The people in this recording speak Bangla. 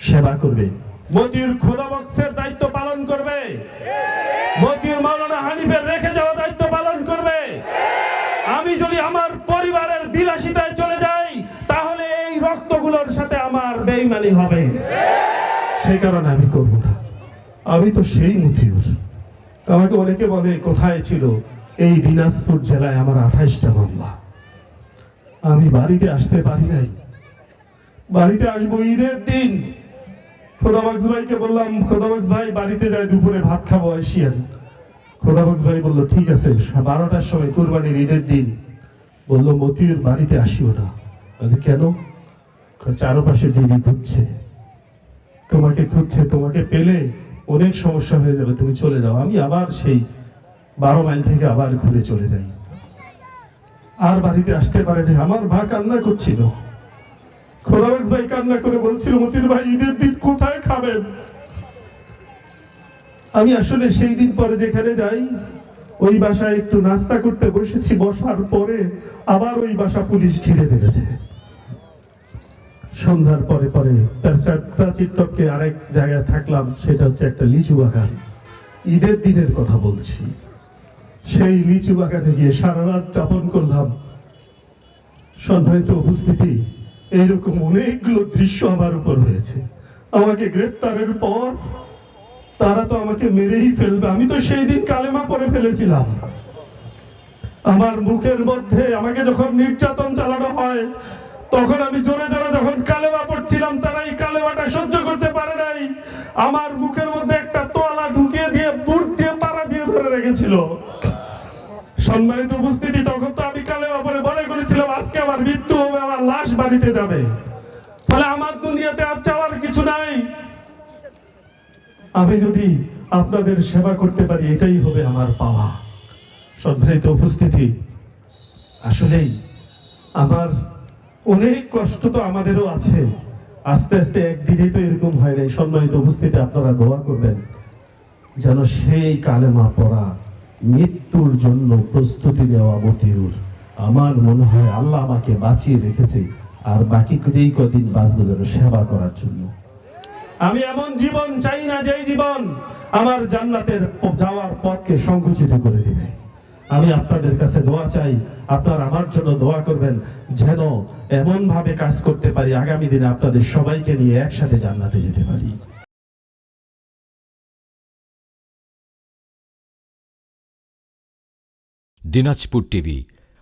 সেবা করবে। মতিউর খোদা বক্সের দায়িত্ব পালন করবে। মতিউর মাওলানা হানিফের রেখে যাওয়া দায়িত্ব পালন করবে। আমি যদি আমার পরিবারের বিলাসিতায় চলে যাই, তাহলে এই রক্তগুলোর সাথে আমার বেইমানি হবে। সেই কারণে আমি করব না। আমি তো সেই মতিউর। আমাকে অনেকে বলে, কোথায় ছিল? এই দিনাজপুর জেলায় আমার আঠাইশটা মামলা। আমি বাড়িতে আসতে পারি নাই। বাড়িতে আসব ঈদের দিন। খোদাবাক্স ভাইকে বললাম খোদাবাক্স ভাই, বাড়িতে যাই দুপুরে ভাত খাব আসিয়ান খোদাবাক্স ভাই বলল, ঠিক আছে, বারোটার সময় কোরবানির ঈদের দিন। বলল মতিউর বাড়িতে আসিও না। কেন? চারপাশে দেবী খুঁজছে। তোমাকে খুঁজছে, তোমাকে পেলে অনেক সমস্যা হয়ে যাবে, তুমি চলে যাও। আমি আবার সেই বারো মাইল থেকে আবার ঘুরে চলে যাই। আর বাড়িতে আসতে পারেনি, আমার মা কান্না করছিল। খোদাবাজ ভাই কান্না করে বলছিল মতির ভাই, ঈদের দিন কোথায় খাবেন? আমি আসলে সেই দিন পরে যেখানে যাই, ওই বাসায় একটু নাস্তা করতে বসেছি, বসার পরে আবার ওই বাসা পুলিশ ঘিরে ফেলেছে। সন্ধ্যার পরে পরে তার চারটা চিত্তককে আরেক জায়গায় থাকলাম, সেটা হচ্ছে একটা লিচু বাগান। ঈদের দিনের কথা বলছি। সেই লিচু বাগানে গিয়ে সারা রাত যাপন করলাম। সম্মানিত উপস্থিতি এইরকম অনেকগুলো দৃশ্য আমার উপর হয়েছে। আমাকে গ্রেপ্তারের পর তারা তো আমাকে মেরেই ফেলবে। আমি তো সেই দিন কালেমা পরে ফেলেছিলাম। আমার মুখের মধ্যে আমাকে যখন নির্যাতন চালানো হয়, তখন আমি জোরে জোরে যখন কালেমা পড়ছিলাম, তারা এই কালেমাটা সহ্য করতে পারে নাই। আমার মুখের মধ্যে একটা তোয়ালা ঢুকিয়ে দিয়ে, বুট দিয়ে, পাড়া দিয়ে ধরে রেখেছিল। সম্মানিত উপস্থিতি, তখন তো আমি কালেমা পরে মনে করেছিলাম আজকে আমার মৃত্যু হবে, আমার লাশ বাড়িতে যাবে। ফলে আমার দুনিয়াতে আর চাওয়ার কিছু নাই। আমি যদি আপনাদের সেবা করতে পারি, এটাই হবে আমার পাওয়া। সম্মানিত উপস্থিতি, আসলেই আমার অনেক কষ্ট তো আমাদেরও আছে। আস্তে আস্তে একদিনেই তো এরকম হয় নাই। সম্মানিত উপস্থিতি, আপনারা দোয়া করবেন যেন সেই কালেমা পড়া মৃত্যুর জন্য প্রস্তুতি দেওয়া মতিউর। আমার মনে হয় আল্লাহ আমাকে বাঁচিয়ে রেখেছে আর বাকি যেই কদিন বাঁচবো যেন সেবা করার জন্য। আমি এমন জীবন চাই না যেই জীবন আমার জান্নাতের যাওয়ার পথকে সংকুচিত করে দিবে। আমি আপনাদের কাছে দোয়া চাই, আপনারা আমার জন্য দোয়া করবেন যেন এমন ভাবে কাজ করতে পারি, আগামী দিনে আপনাদের সবাইকে নিয়ে একসাথে জান্নাতে যেতে পারি। দিনাজপুর টিভি